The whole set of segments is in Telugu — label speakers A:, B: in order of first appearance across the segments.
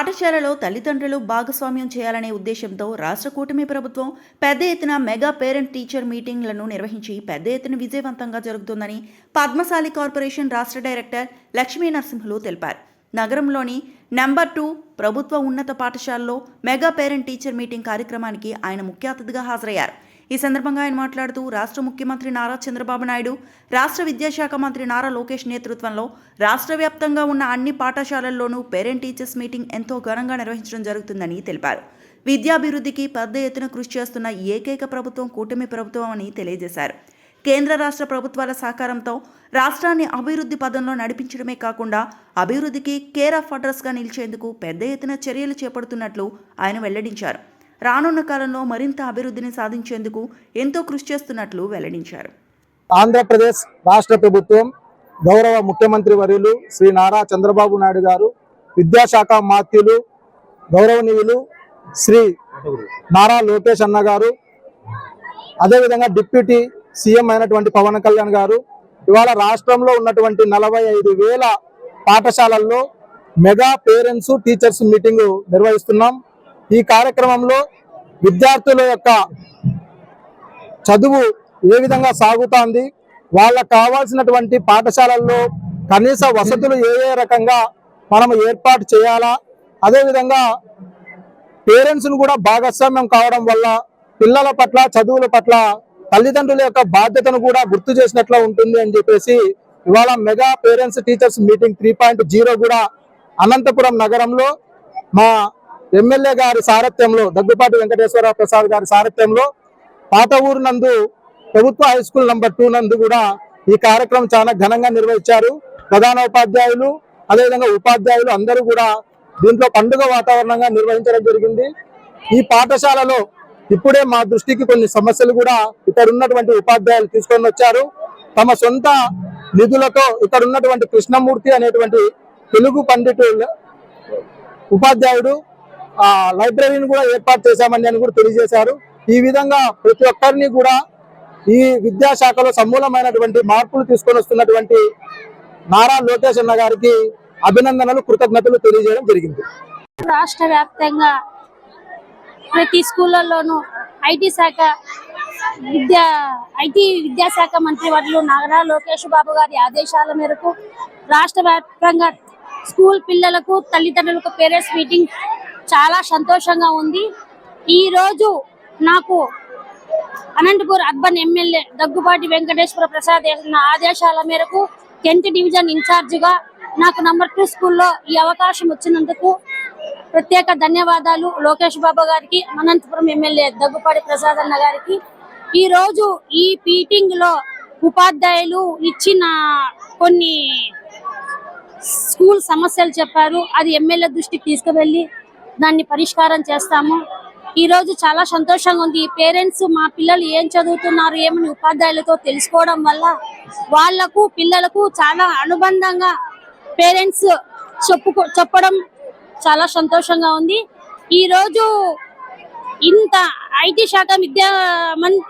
A: పాఠశాలలో తల్లిదండ్రులు భాగస్వామ్యం చేయాలనే ఉద్దేశంతో రాష్ట్ర కూటమి ప్రభుత్వం పెద్ద ఎత్తున మెగా పేరెంట్ టీచర్ మీటింగ్లను నిర్వహించి పెద్ద ఎత్తున విజయవంతంగా జరుగుతుందని పద్మశాలి కార్పొరేషన్ రాష్ట్ర డైరెక్టర్ లక్ష్మీ నరసింహులు తెలిపారు. నగరంలోని నెంబర్ టూ ప్రభుత్వ ఉన్నత పాఠశాలలో మెగా పేరెంట్ టీచర్ మీటింగ్ కార్యక్రమానికి ఆయన ముఖ్య అతిథిగా హాజరయ్యారు. ఈ సందర్భంగా ఆయన మాట్లాడుతూ రాష్ట్ర ముఖ్యమంత్రి నారా చంద్రబాబు నాయుడు రాష్ట్ర విద్యాశాఖ మంత్రి నారా లోకేష్ నేతృత్వంలో రాష్ట్ర వ్యాప్తంగా ఉన్న అన్ని పాఠశాలల్లోనూ పేరెంట్ టీచర్స్ మీటింగ్ ఎంతో ఘనంగా నిర్వహించడం జరుగుతుందని తెలిపారు. విద్యాభివృద్ధికి పెద్ద ఎత్తున కృషి చేస్తున్న ఏకైక ప్రభుత్వం కూటమి ప్రభుత్వం అని తెలియజేశారు. కేంద్ర రాష్ట్ర ప్రభుత్వాల సహకారంతో రాష్ట్రాన్ని అభివృద్ధి పదంలో నడిపించడమే కాకుండా అభివృద్ధికి కేర్ ఆఫ్ అడ్రస్గా నిలిచేందుకు పెద్ద ఎత్తున చర్యలు చేపడుతున్నట్లు ఆయన వెల్లడించారు. రానున్న కాలంలో మరింత అభివృద్ధిని సాధించేందుకు ఎంతో కృషి చేస్తున్నట్లు వెల్లడించారు.
B: ఆంధ్రప్రదేశ్ రాష్ట్ర ప్రభుత్వం గౌరవ ముఖ్యమంత్రి వర్యులు శ్రీ నారా చంద్రబాబు నాయుడు గారు విద్యాశాఖ మాత్యులు గౌరవనీయులు శ్రీ నారా లోకేష్ అన్న గారు అదేవిధంగా డిప్యూటీ సీఎం అయినటువంటి పవన్ కళ్యాణ్ గారు ఇవాళ రాష్ట్రంలో ఉన్నటువంటి నలభై ఐదు వేల పాఠశాలల్లో మెగా పేరెంట్స్ టీచర్స్ మీటింగ్ నిర్వహిస్తున్నాం. ఈ కార్యక్రమంలో విద్యార్థుల యొక్క చదువు ఏ విధంగా సాగుతోంది వాళ్ళకు కావాల్సినటువంటి పాఠశాలల్లో కనీస వసతులు ఏ ఏ రకంగా మనం ఏర్పాటు చేయాలా అదేవిధంగా పేరెంట్స్ను కూడా భాగస్వామ్యం కావడం వల్ల పిల్లల పట్ల చదువుల పట్ల తల్లిదండ్రుల యొక్క బాధ్యతను కూడా గుర్తు చేసినట్లు ఉంటుంది అని చెప్పేసి ఇవాళ mega parents teachers meeting three point zero కూడా అనంతపురం నగరంలో మా ఎమ్మెల్యే గారి సారథ్యంలో దగ్గుపాటి వెంకటేశ్వర ప్రసాద్ గారి సారథ్యంలో పాత ఊరు నందు ప్రభుత్వ హై స్కూల్ నంబర్ టూ నందు కూడా ఈ కార్యక్రమం చాలా ఘనంగా నిర్వహించారు. ప్రధాన ఉపాధ్యాయులు అదేవిధంగా ఉపాధ్యాయులు అందరూ కూడా దీంట్లో పండుగ వాతావరణంగా నిర్వహించడం జరిగింది. ఈ పాఠశాలలో ఇప్పుడే మా దృష్టికి కొన్ని సమస్యలు కూడా ఇక్కడ ఉన్నటువంటి ఉపాధ్యాయులు తీసుకొని వచ్చారు. తమ సొంత నిధులతో ఇక్కడ ఉన్నటువంటి కృష్ణమూర్తి అనేటువంటి తెలుగు పండితు ఉపాధ్యాయుడు లైబ్రరీని కూడా ఏర్పాటు చేశామని అని కూడా తెలియజేశారు. ఈ విధంగా ప్రతి ఒక్కరిని కూడా ఈ విద్యాశాఖలో సమూలమైనటువంటి మార్పులు తీసుకొని వస్తున్నటువంటి నారా లోకేష్ అన్న గారికి అభినందనలు కృతజ్ఞతలు తెలియజేయడం జరిగింది.
C: రాష్ట్ర వ్యాప్తంగా ప్రతి స్కూళ్ళల్లోనూ ఐటీ శాఖ విద్యా ఐటీ విద్యాశాఖ మంత్రి వర్యులు నాగరా లోకేష్ బాబు గారి ఆదేశాల మేరకు రాష్ట్ర వ్యాప్తంగా స్కూల్ పిల్లలకు తల్లిదండ్రులకు పేరెంట్స్ మీటింగ్ చాలా సంతోషంగా ఉంది. ఈ రోజు నాకు అనంతపూర్ అర్బన్ ఎమ్మెల్యే దగ్గుబాటి వెంకటేశ్వర ప్రసాద్ ఆదేశాల మేరకు టెన్త్ డివిజన్ ఇన్ఛార్జిగా నాకు నంబర్ టూ స్కూల్లో ఈ అవకాశం వచ్చినందుకు ప్రత్యేక ధన్యవాదాలు లోకేష్ బాబు గారికి అనంతపురం ఎమ్మెల్యే దగ్గుపాటి ప్రసాద్ అన్న గారికి. ఈ రోజు ఈ మీటింగ్లో ఉపాధ్యాయులు ఇచ్చిన కొన్ని స్కూల్ సమస్యలు చెప్పారు. అది ఎమ్మెల్యే దృష్టికి తీసుకువెళ్ళి దాన్ని పరిష్కారం చేస్తాము. ఈ రోజు చాలా సంతోషంగా ఉంది. పేరెంట్స్ మా పిల్లలు ఏం చదువుతున్నారు ఏమని ఉపాధ్యాయులతో తెలుసుకోవడం వల్ల వాళ్ళకు పిల్లలకు చాలా అనుబంధంగా పేరెంట్స్ చెప్పుకో చెప్పడం చాలా సంతోషంగా ఉంది. ఈ రోజు ఇంత ఐటీ శాఖ విద్యా మం-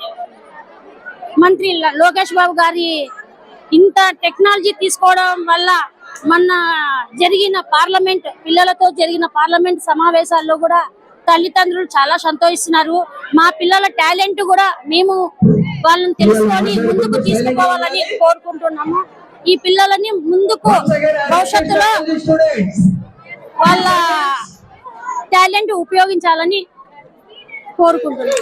C: మంత్రి లోకేష్ బాబు గారి ఇంత టెక్నాలజీ తీసుకోవడం వల్ల మొన్న జరిగిన పార్లమెంట్ పిల్లలతో జరిగిన పార్లమెంట్ సమావేశాల్లో కూడా తల్లిదండ్రులు చాలా సంతోషిస్తున్నారు. మా పిల్లల టాలెంట్ కూడా మేము వాళ్ళని తెలుసుకొని ముందుకు తీసుకుపోవాలని కోరుకుంటున్నాము. ఈ పిల్లలని ముందుకు భవిష్యత్తులో వాళ్ళ టాలెంట్ ఉపయోగించాలని కోరుకుంటున్నాం